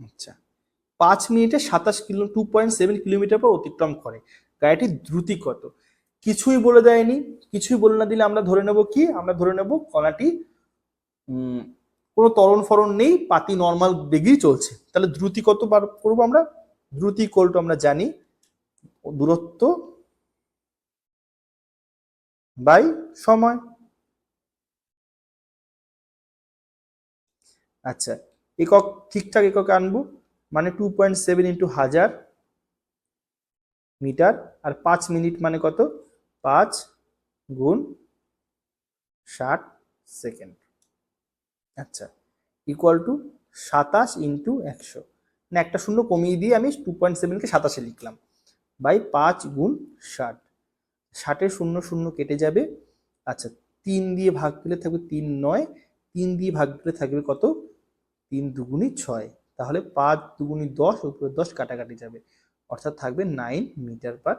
আচ্ছা। পাঁচ মিনিটে সাতাশ kilo two point seven kilometre পর অতিক্রম করে। গাড়িটির দ্রুতি কত? কিছুই বলে দেয়নি। কিছুই বলে না দিলে আমরা ধরে নেব কি? আমরা ধরে নেব কণাটি কোনো তরণ ফরণ নেই, পাতি নর্মাল বেগেই চলছে। তাহলে দ্রুতি কত বার করব আমরা? দ্রুতি কোলটো আমরা জানি দূরত্ব বাই সময়। আচ্ছা। একক, ঠিকঠাক একক আনব মানে টু পয়েন্ট সেভেন ইন্টু হাজার মিটার, আর পাঁচ মিনিট মানে কত? পাঁচ গুণ ষাট সেকেন্ড। আচ্ছা ইকুয়াল টু সাতাশ ইন্টু একশো। না, একটা শূন্য কমিয়ে দিয়ে আমি টু পয়েন্ট সেভেনকে সাতাশে লিখলাম। বাই পাঁচ গুণ ষাট। ষাটের শূন্য শূন্য কেটে যাবে। আচ্ছা তিন দিয়ে ভাগ দিলে থাকবে তিন নয়। তিন দিয়ে ভাগ দিলে থাকবে কত? তিন দুগুণি ছয়, তাহলে পাঁচ দুগুণি দশ, উপরে দশ কাটাকাটি যাবে। অর্থাৎ থাকবে নাইন মিটার পার